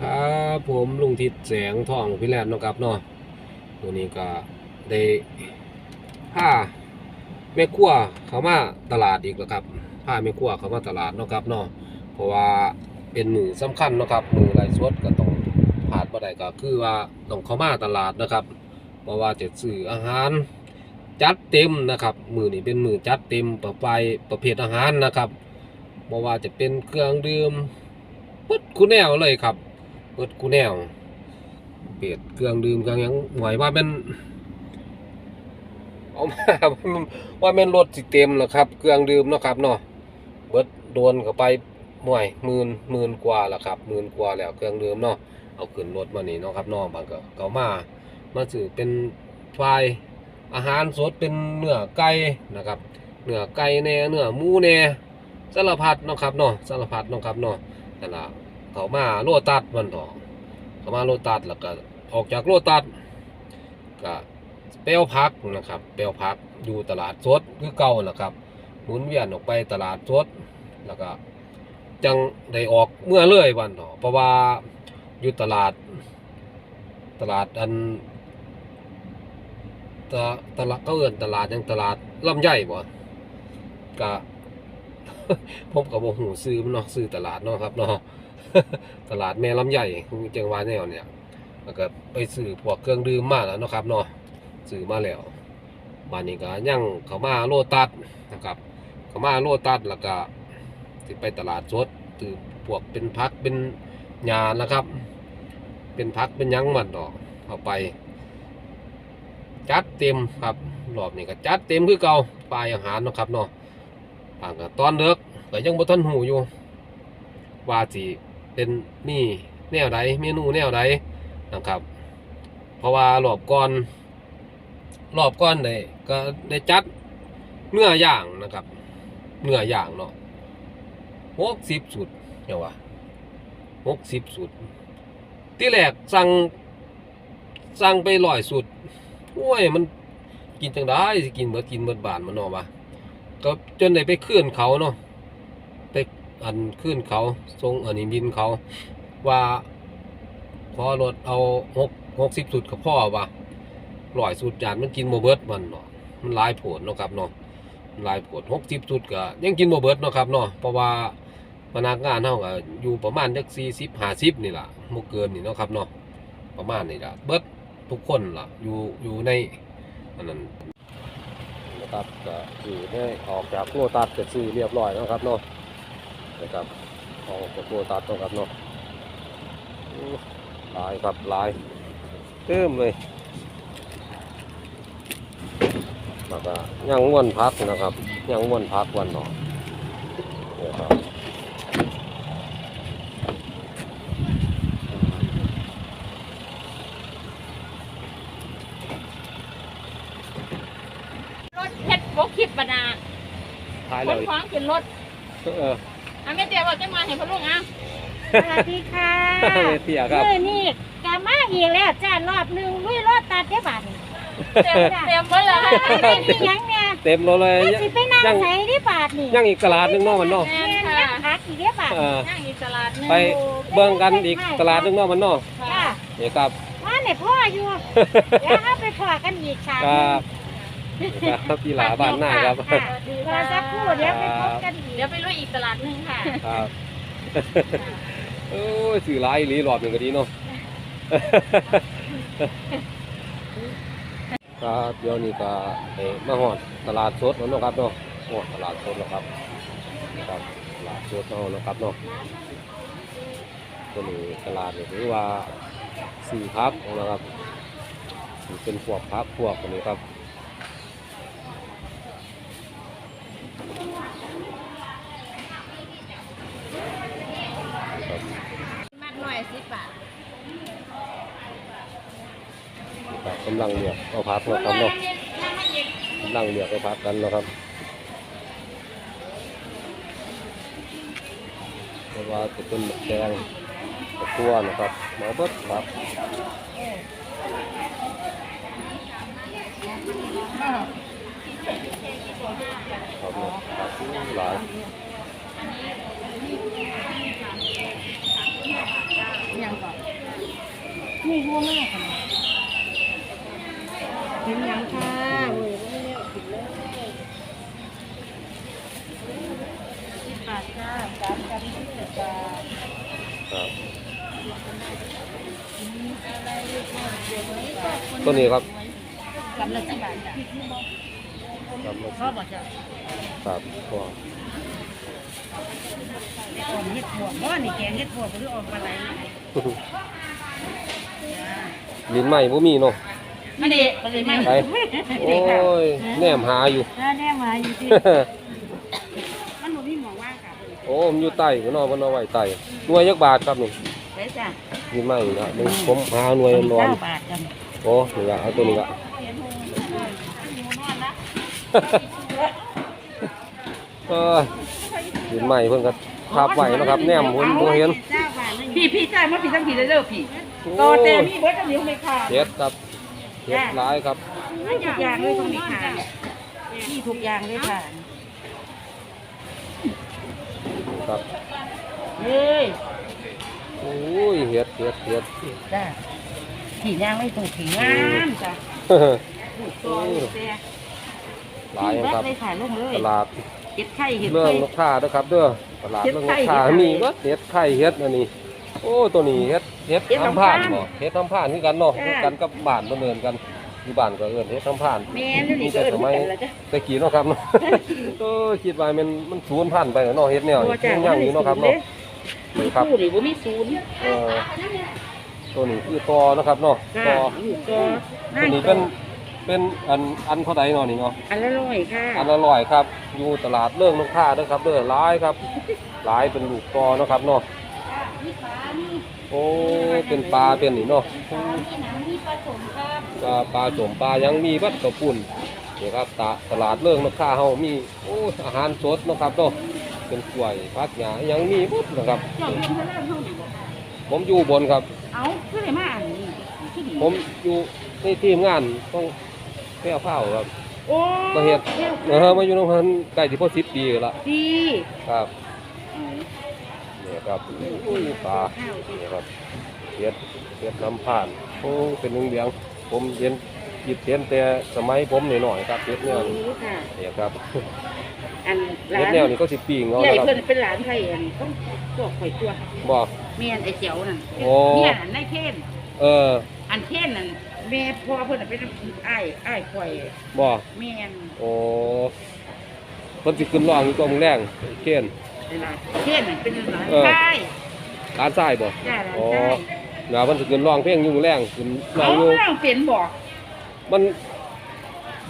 ครับผมลุงทิศแสงทองพิแลนด์นะครับเนาะตัวนี้ก็ได้ผ้าแม่ครัวเขามาตลาดอีกแล้วครับผ้าแม่ครัวเขามาตลาดนะครับเนาะเพราะว่าเป็นมือสำคัญนะครับมือไรสดก็ต้องผ่านบ่ได้ก็คือว่าต้องเขามาตลาดนะครับ เพราะว่าจะซื้ออาหารจัดเต็มนะครับ มือนี้เป็นมือจัดเต็มประไปประเภทอาหารนะครับเพราะว่าจะเป็นเครื่องดื่มปึดกูแนวเลยครับ ปึดกูแนวเปลี่ยนเครื่องดื่มเครื่องยังหวยว่าเป็นเอามาว่าเป็นรถสิเต็มแล้วครับ เครื่องดื่มเนาะครับเนาะเบิดโดนเข้าไปหน่วยหมื่นหมื่นกว่าแล้วครับหมื่นกว่าแล้วเครื่องดื่มเนาะเอาขึ้นรถมานี่เนาะครับเนาะบางก็เขามา มาซื้อเป็นไฟอาหารสดเป็นเนื้อไก่นะครับเนื้อไก่แน่เนื้อหมูแน่สารพัดเนาะครับเนาะสารพัดเนาะครับเนาะนั่นละ เขามาโลตัดมันต่อเขามาโลตัดแล้วก็ออกจากโลตัดก็เปลวพักนะครับเปลวพักอยู่ตลาดสดคือเก่านะครับหมุนเวียนออกไปตลาดสดแล้วก็จังได้ออกเมื่อเลื่อยวันต่อเพราะว่าอยู่ตลาด ตลาดอันตลาดตลาดเขาเอิ้นตลาดยังตลาดลำไยบ่ก็ผมก็บ่ฮู้ซื้อมันเนาะซื้อตลาดเนาะครับเนาะ ตลาดแม่ลำไยจังหวัดแนวเนี่ยแล้วก็ไปซื้อพวกเครื่องดื่มมาแล้วนะครับเนาะซื้อมาแล้วบ้านนี้ก็ยังเข้ามาโลตัสนะครับเข้ามาโลตัสแล้วก็สิไปตลาดสดซื้อพวกเป็นพักเป็นหญ้านะครับ เป็นพักเป็นยังมันดอกเอาไป จัดเต็มครับรอบนี้ก็จัดเต็มคือเก่าปลายอาหารนะครับเนาะปางก็ตอนเลิกก็ยังบ่ทันหูอยู่ว่าสิ เป็นมีแนวใดเมนูแนวใดนะครับ เพราะว่ารอบก่อนรอบก่อนได้ก็ได้จัดเนื้อย่างนะครับ เนื้อย่างเนาะหกสิบสุดเนี่ยว่าหกสิบสุด ที่แรกสั่งสั่งไปร้อยสุดโอ้ยมันกินจังได้สิกินเบิดกินเบิดบานมันเนาะวะก็จนได้ไปขึ้นเขาเนาะ อันขึ้นเขาทรงอันนี้บินเขาว่าพอรถเอาหกหกสิบสุดกับพ่อว่าร้อยสุดยานมันกินโมเบิดมันเนาะมันลายผลเนาะครับเนาะลายผลหกสิบสุดก็ยังกินโมเบิดเนาะครับเนาะเพราะว่าพนักงานเท่ากับอยู่ประมาณจักสี่สิบห้าสิบนี่แหละโมเกินนี่เนาะครับเนาะประมาณนี่แหละเบิดทุกคนล่ะอยู่อยู่ในอันนั้นนะครับก็คือได้ออกจากโลตัสก็ซื้อเรียบร้อยแล้วครับเนาะ นะครับออกจากโลตัสแล้วครับเนาะอู้หลายครับหลายเติมเลยแล้วก็ยังวันพักนะครับ ยังวันพักวันเนาะเนี่ยครับรถเพชรบกคลิปบนาท้ายคเลนยคว้างขึ้นรถ เออ อะแม่เตี๋ยวบอกจะมาเห็นพะลุงอะสวัสดีค่ะเตียครับมือนี่กามาอีกแล้วจ้ารอบหนึ่งลุยรถตัดได้บาทนี่เต็มเต็มเมื่อไหร่เป็นอีหยังเนี่ยเต็มรถเลยไม่สิไปนั่งยังใส่ได้บาทนี่ยังอีกตลาดหนึงเนาะมันเนาะแม่แม่นค่ะยังพักอีกได้บาทเออนั่งอีกตลาดหนึงไปเบิ่งกันอีกตลาดหนึงเนาะมันเนาะจ้านี่ครับว่าเนี่ยพ่ออยู่เดี๋ยวเอาไปพอกันอีกค่ะ ครับครับพี่หลาบ้านหน้าครับค่ะรอสักครู่เดี๋ยวไปพบกันอีกเดี๋ยวไปลุยอีกตลาดหนึงค่ะครับโอ้ยสื่อหลายอีหลีรอบหนึ่งก็ดีเนาะครับเดี๋ยวนี้ก็เอ่อมาหอดตลาดสดแล้วเนาะครับเนาะหอดตลาดสดแล้วครับนะครับตลาดสดเนาะนะครับเนาะตัวนี้ตลาดนี่ถือว่าสี่พักนะครับเป็นพวกพักพวกตัวนี้ครับ มากหน่อยสิบบาท ครับกำลังเลือกเอา พักนะครับเนาะกำลังเลือกเอาพักกันนะครับเพราะว่าจะเป็นหมกแดงตะตัวนะครับมาเบิดครับครับเนาะครับหลายยังก่อนคมีหัวแม่กัน เป็นหยังค่ะโอ้ยบ่มีแนวกินเลยสิบบาทค่ะสามกันที่เหลือจ้าครับตัวนี้ครับกำลังสิบบาทจ้ะครับพ่อบอกจ้ะครับก็คนเฮ็ดบวกบ่นี่แกงเฮ็ดบวกบ่ได้ออกมาไหลลิ้นใหม่บ่มีเนาะ ไม่ได้ไม่ได้ไม่ไปโอ้ยแนมหาอยู่ถ้าแน่มาอยู่ที่มันบ่มีหมองว่างค่ะโอ้มันอยู่ใต้ก็เนาะมันเอาไว้ใต้หน่วยยักบาทครับนี่ไปจ้ะลิ้นใหม่นี่ละนี่ผมหาหน่วยนอนเก้าบาทกันโอ้นี่ละเอาตัวนี้ละเออลิ้นใหม่เพิ่นก็ภาพไว้เนาะครับแนมผมบ่เห็นเจ้าบาทนึงพี่พี่จ่ายมาพี่ทั้งพี่เลยเด้อพี่ต่อแต่มีเบิดอันเดียวไม่ขาดเฮ็ดครับ เฮ็ดหลายครับมีทุกอย่างเลยตรงนี้ค่ะมีทุกอย่างเลยค่ะครับเฮ้ยโอ้ยเฮ็ดเฮ็ดเฮ็ดจ้ะขี่ย่างไม่ถูกขี่งามจ้ะถูกตัวถูกแต่หลายครับเลยค่ะลงเลยตลาดเห็ดไข่เห็ดเรื่อไข่งนกข่าเด้อครับเด้อตลาดเฮ็ดเรื่องนไข่กข่าเฮ็ดไข่มีเบิดเฮ็ดไข่เฮ็ดอันนี้ โอ้ตัวนี้เฮ็ดเฮ็ดเฮ็ดทำผ่านทำผ่านบ่เฮ็ดทำผ่านคือกันเนาะจ้ะคือกันกับบ้านดำเนินกันอยู่บ้านก็เอิ้นเฮ็ดทำผ่านแม่นี่นี่ก็เอิ้นเหมือนกันละจ้ะตะกี้เนาะครับเนาะเออคิดว่ามันมันสูญพันธุ์ไปแล้วเนาะเฮ็ดแนวบ่นี้จ้ะยังอยู่เนาะครับเนาะนี่ครับ คู่นี่บ่มีศูนย์เออตัวนี้คือตอเนาะครับเนาะจ้ะตออยู่ตัวตัวนี้เป็นเป็นอันอันเท่าใดเนาะนี่เนาะ อันละร้อยค่ะอันอร่อยครับ อยู่ตลาดเรื่องนกข่าเด้อครับเด้อหลายครับหลายเป็นลูกตอเนาะครับเนาะ โอ้เป็นปลาเป็นนี่เนาะปลาปลาสมปลายังมีวัดกระปุ่นนี่ครับตาตลาดเรื่องนกข่าเฮามีโอ้ยอาหารสดเนาะครับเนาะเป็นกล้วยผักหญ้ายังมีหมดนะครับ เจ้าเรียนพระรามเฮานี่บ่ผมอยู่บนครับ เอาคือได้มาอันนี้ที่ดีผมอยู่ในทีมงานต้องแก้วข้าวครับ โอ้ก็เฮ็ด เออมาอยู่นำพันใกล้ที่พอ10ปีแล้วดีครับนี่ ครับอุ้ยปลานี่ครับเฮ็ดเฮ็ดน้ำผ่านโอ้เป็นเหลืองๆผมเรียนคิดเห็นแต่สมัยผมหน่อยๆครับเฮ็ดแนวนี้รู้ค่ะนี่ครับอันหลาเฮ็ดนแนวนี้ก็สิปีงเอาใหญ่นะครับเพิ่นเป็นหลานไทยอันต้องพวกข่อยตัวบ่แม่นไอ้เจียวนั่นโอ้ เมียนั่นนายเทนเอออันเทนนั่นแม่พ่อเพิ่นน่ะเป็นอ้ายอ้ายข่อยบ่แม่นโอ้เพิ่นสิขึ้นร้องอยู่ตัวมึงแรงเคน เวลาเทนนั่นเป็นหลานเออชายร้านทรายบ่จ้าหลานอ๋อชายเดี๋ยวเพิ่นสิขึ้นร้องเพลงอยู่มึงแรงขึ้นร้อเอางอยู่เรื่องเป็นบ่มัน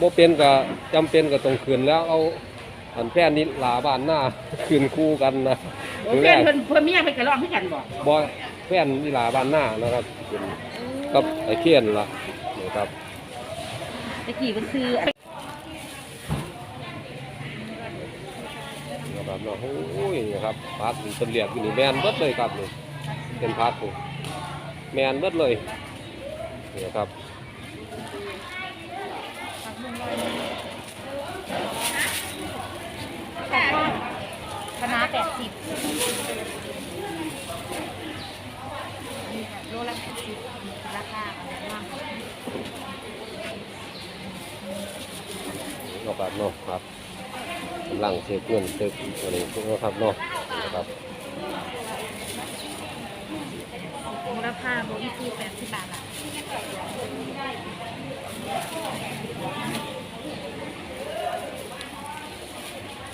บ่เป็นก็จำเป็นก็ต้องคืนแล้วเอาอันแพนนี่ลาบ้านหน้าคืนคู่กันนะโอ้ถึงเทแรนกเพิ่นเพิ่นเมียเพิ่นก็ร้องคือกันบ่บ่แพนนี่ลาบ้านหน้านะครับเป็นกับไอ้เคียนล่ะนี่ครับ ตะกี้เพิ่นซื้ออัน นะครับเนาะโอ้ยนี่ครับพักนี่เป็นเหลียกอยู่นี่แม่นเบิดเลยครับนี่เป็นพักนี่แม่นเบิดเลยนี่ครับคณะแปดสิบโลละแปดสิบราคาอะไรบ้างเนาะครับเนาะครับ กำลังเช็คเงินเช็คอะไรพวกนี้ครับเนาะนะครับมูลค่าโบอีคือแปดสิบบาทอะ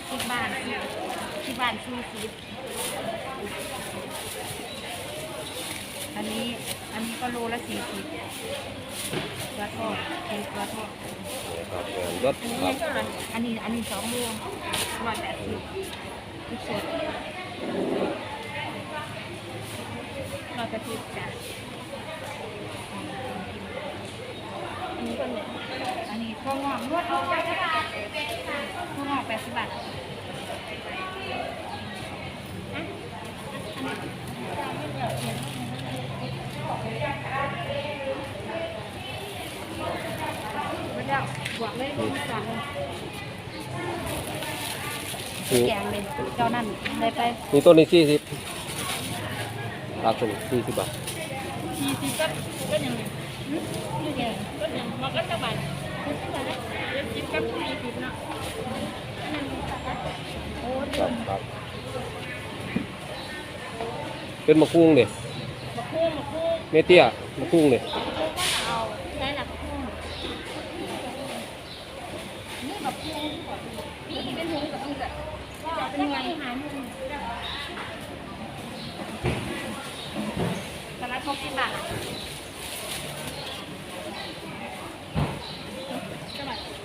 ที่บ้านที่บ้านซื้อซิปอันนี้ นี้ก็โลละสี่สิบกระทอดคือกระทอดนี่ครับแม่นเบิดครับอันนี้อันนี้สองรวมร้อยแปดสิบทุกสดร้อยแปดสิบจ้ะอันนี้ก็เนี่ยอันนี้ข้าวงอกรวดข้าวงอกแปดสิบบาทไม่ได้บ วกเลยสั่งนี่แกงเลยเจ้านั่นเลยไปนี่ต้นนี้สี่สิบราคาสี่สิบบาทสี่สิบก็ก็ยังนี่ไงก็ยังมันก็จะบาทเจ็ดสิบกับสี่สิบเนาะโอ้ครับครับเป็นมะคุ้งเนี่ย เมเตี้ยมาพุ่งเลย เอาใช้หลักคู่นี่กับคู่นี่เป็นหูกับนี่กับเป็นไงหายมือสลัดหกสิบบาท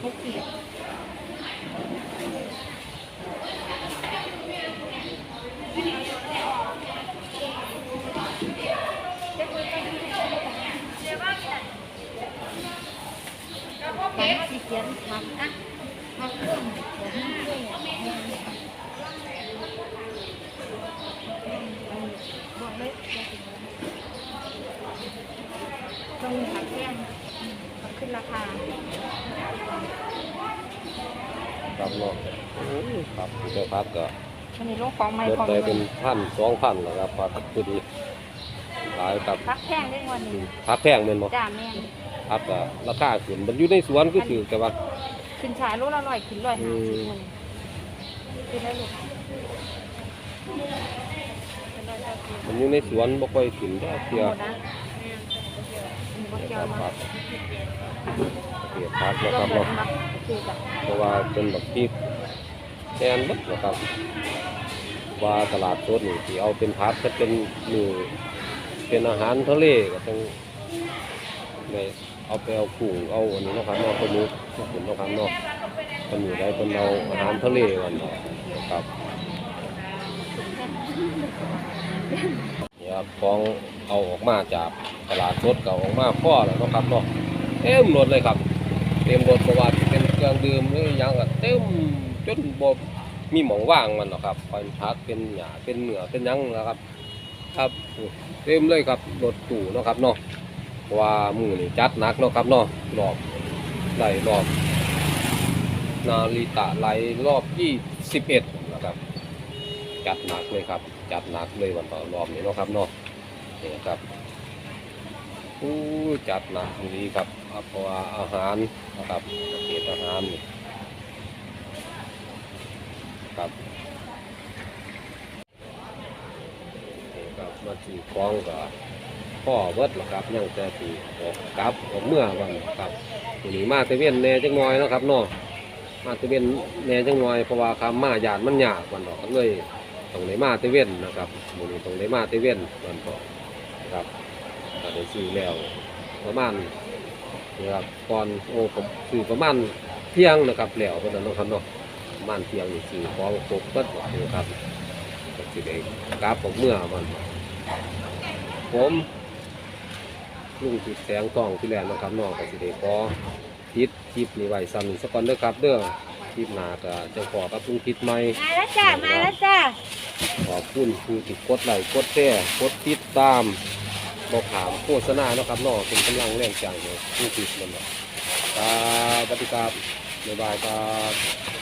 หกสิบ ไปสิเขียนทำนะทำเครื่องเดี๋ยวให้ด้วยบอกเลยต้องมีผักแก้มขึ้นราคาครับเนาะโอ้ยครับเจ้าพักก็วันนี้โลกของไม้ลดของไปเป็นพันสองพันแล้วครับพักพอดีหลายครับพักแข้งได้วันนี้พักแพงเป็นบ่จ้าแม่ พักก็ราคาขึ้นมันอยู่ในสวนก็คือแต่ว่า ขึ้นชายโลละร้อยขึ้นร้อยห้าสิบวันขึ้นได้ลูกมันอยู่ในสวนบ่ค่อยขึ้นได้เที่ยหมดนะมีบะเกียวคมารับเกียพักนะรควรับมกันเนาะมาคือแบบเพราะว่าเป็นแบบที่แทนเบัดนะครับ ว่าตลาดสดนี่ที่เอาเป็นพักถ้าเป็นหนูเป็นอาหารทะเลก็ต้องใน เอาไปเอากุ้งเอาอันนี้นาะครับนอกเป็นมุกเป็นนาะครับนาะเป็นอยู่ได้เป็นเอาอาหารทะเลกันนะครับเนี่ยครับของเอาออกมาจากตลาดสดก็เอาออกมาพ่อแล้วนะครับเนาะเต็มรถเลยครับ เต็มรถประวัติเป็นเครื่องดื่มหรือยังก็เต็มจนบ่มีหมองว่างมันหรอครับเป็นพักเป็นหญ้าเป็นเหนือเป็นยังนะครับ ครับเต็มเลยครับรถตู้เนะครับเนาะ เพราะว่ามือนี่จัดหนักเนาะครับเนาะรอบไหลรอบนาริตะไหลรอบที่สิบเอ็ดนะครับ จัดหนักเลยครับ จัดหนักเลยวันต่อรอบนี้เนาะครับเนาะนี่ครับอู้จัดหนักนี้ครับเพราะว่าอาหารนะครับประเภทอาหารนี่ครับนี่ครับมาสี่คล้องกับ พ่อเบิดหรอครับยังแต่ตีออกกลับออกเมื่อวันครับทีนี้มาเตเวนแน่จังน้อยเนาะครับเนาะมาเตเวนแน่จังน้อยเพราะว่าคำมาหยาดมันหยากวันดอกก็เลยต้องได้มาเตเวนนะครับมื้อนี้ต้องได้มาเตเวนวันต่อครับก็ได้ซื้อแล้วประมาณนะครับก่อนโอ้ผมซื้อประมาณเที่ยงนะครับแล้วเพราะนั้นนะครับเนาะประมาณเที่ยงนี่ซื้อของครบก็นะครับสิได้กราบผมเมื่อมันผม ลุงติดแสงกล้องที่แลนนะครับเนาะก็สิได้ขอทิดคลิปนี้ไว้ซ้ำอีกสักก่อนเด้อครับเด้อคลิปหน้าก็จะขอกับลุงทิดใหม่ มาแล้วจ้ามาแล้วจ้าขอบคุณผู้ที่กดไลค์กดแชร์กดติดตามบอกถามโฆษณาเนาะครับเนาะเป็นกำลังแรงใจให้ผู้ติดมันเนาะครับสวัสดีครับบ๊ายบายครับ